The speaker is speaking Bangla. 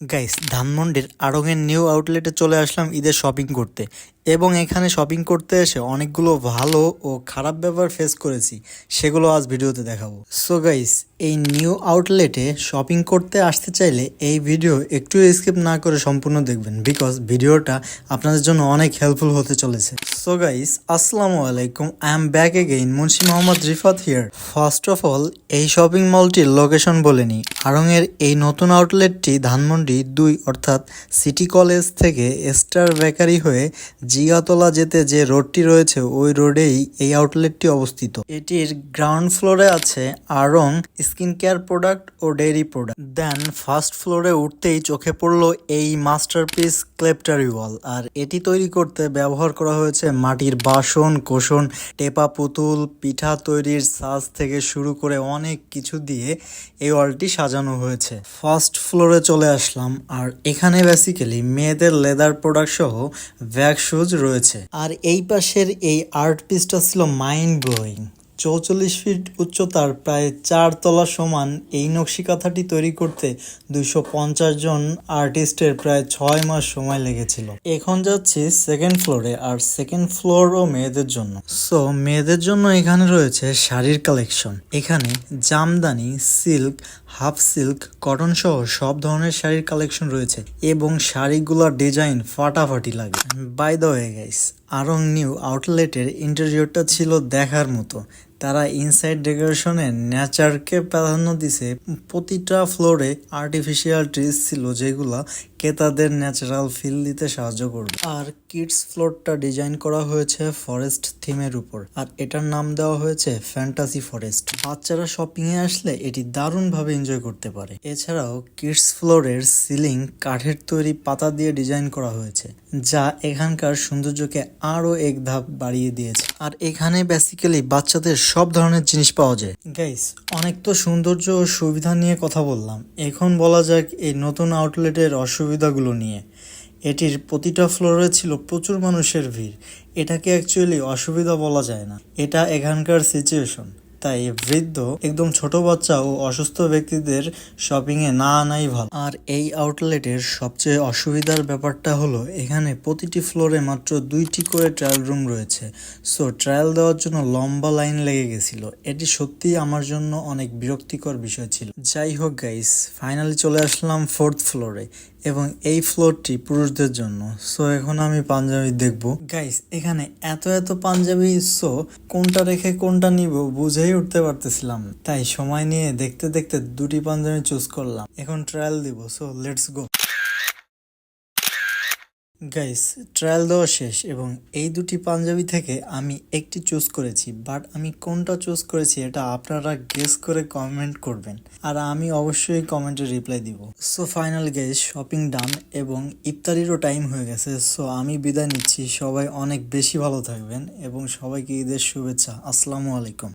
গাইস ধানমন্ডির আড়ংয়ের নিউ আউটলেটে চলে আসলাম ঈদের শপিং করতে। এবং এখানে শপিং করতে এসে অনেকগুলো ভালো ও খারাপ ব্যবহার ফেস করেছি, সেগুলো আজ ভিডিওতে দেখাবো। সো গাইস এই নিউ আউটলেটে শপিং করতে আসতে চাইলে এই ভিডিও একটু স্কিপ না করে সম্পূর্ণ দেখবেন বিকজ ভিডিওটা আপনাদের জন্য অনেক হেল্পফুল হতে চলেছে। সো গাইস আসসালামু আলাইকুম I am back again Munshi Mohammad Rifat here first of all এই শপিং মলটির লোকেশন বলে নিই। এই নতুন আউটলেটটি ধানমন্ডি দুই, অর্থাৎ সিটি কলেজ থেকে স্টার বেকারি হয়ে জিগাতলা যেতে যে রোডটি রয়েছে, ওই রোডেই এই আউটলেটটি অবস্থিত। এটির গ্রাউন্ড ফ্লোরে আছে আরং স্কিন কেয়ার প্রোডাক্ট ও ডেইরি প্রোডাক্ট। দেন, ফার্স্ট ফ্লোরে উঠতেই চোখে পড়ল এই মাস্টারপিস ক্লেপটারি ওয়াল আর এটি তৈরি করতে ব্যবহার করা হয়েছে মাটির বাসন, কোষণ, টেপা পুতুল, পিঠা তৈরির সাজ থেকে শুরু করে অনেক কিছু দিয়ে এই ওয়ালটি সাজানো হয়েছে। ফার্স্ট ফ্লোরে চলে আসলাম, আর এখানে বেসিক্যালি মেয়েদের লেদার প্রোডাক্ট সহ ব্যাগ শুজ রয়েছে। আর এই পাশের এই আর্ট পিসটা ছিল মাইন্ড ব্লোয়িং চৌচল্লিশ ফিট উচ্চতার প্রায় চার তলা সমান এই নকশিকাথাটি তৈরি করতে দুইশো পঞ্চাশ জন আর্টিস্টের প্রায় ছয় মাস সময় লেগেছিল। এখন যাচ্ছি সেকেন্ড ফ্লোরে আর সেকেন্ড ফ্লোর ও মেয়েদের জন্য। সো মেয়েদের জন্য এখানে রয়েছে শাড়ির কালেকশন এখানে jamdani silk half silk cotton সহ সব ধরনের শাড়ির কালেকশন রয়েছে এবং শাড়িগুলোর ডিজাইন ফাটাফাটি লাগে। By the way guys Aarong new আউটলেটের ইন্টারভিউটা ছিল দেখার মতো। তারা ইনসাইড ডেকোরেশনে নেচারকে প্রাধান্য দিছে। প্রতিটা ফ্লোরে আর্টিফিশিয়াল ট্রিজ ছিল যেগুলা ক্রেতাদের ন্যাচারাল ফিল দিতে সাহায্য করবে। আর কিডস ফ্লোরটা ডিজাইন করা হয়েছে ফরেস্ট থিমের উপর। আর এটার নাম দেওয়া হয়েছে ফ্যান্টাসি ফরেস্ট বাচ্চারা শপিং এ আসলে এটি দারুণভাবে এনজয় করতে পারে। এছাড়াও কিডস ফ্লোরের সিলিং কাঠের তৈরি পাতা দিয়ে ডিজাইন করা হয়েছে, যা এখানকার সৌন্দর্যকে আরও এক ধাপ বাড়িয়ে দিয়েছে। আর এখানে বেসিক্যালি বাচ্চাদের সব ধরনের জিনিস পাওয়া যায়। গাইস অনেক তো সৌন্দর্য ও সুবিধা নিয়ে কথা বললাম। এখন বলা যাক এই নতুন আউটলেটের অসুবিধাগুলো নিয়ে। এটির প্রতিটা ফ্লোরে ছিল প্রচুর মানুষের ভিড়। এটাকে অ্যাকচুয়ালি অসুবিধা বলা যায় না। এটা এখানকার সিচুয়েশন তাই বৃদ্ধ একদম ছোট বাচ্চা ও অসুস্থ ব্যক্তিদের শপিং এ না আনাই ভালো। আর এই আউটলেটের সবচেয়ে অসুবিধার ব্যাপারটা হলো, এখানে প্রতিটি ফ্লোরে মাত্র দুইটি করে ট্রায়াল রুম রয়েছে। সো ট্রায়াল দেওয়ার জন্য লম্বা লাইন লেগে গেছিল। এটি সত্যি আমার জন্য অনেক বিরক্তিকর বিষয় ছিল। যাই হোক গাইস ফাইনালি চলে আসলাম ফোর্থ ফ্লোরে এবং এই ফ্লোরটি পুরুষদের জন্য। সো এখন আমি পাঞ্জাবি দেখব। গাইস এখানে এত এত পাঞ্জাবি সো কোনটা রেখে কোনটা নিব বুঝেই উঠতে পারতেছিলাম তাই সময় নিয়ে দেখতে দেখতে দুটি পাঞ্জাবি চুজ করলাম। এখন ট্রায়াল দিব so let's go guys trial দেওয়া শেষ এবং এই দুটি পাঞ্জাবি থেকে আমি একটি চুজ করেছি বাট আমি কোনটা চুজ করেছি এটা আপনারা গেস করে কমেন্ট করবেন। আর আমি অবশ্যই কমেন্টে রিপ্লাই দিব। So final guys shopping done এবং ইফতারিরও টাইম হয়ে গেছে সো আমি বিদায় নিচ্ছি। সবাই অনেক বেশি ভালো থাকবেন এবং সবাইকে ঈদের শুভেচ্ছা। আসসালামু আলাইকুম।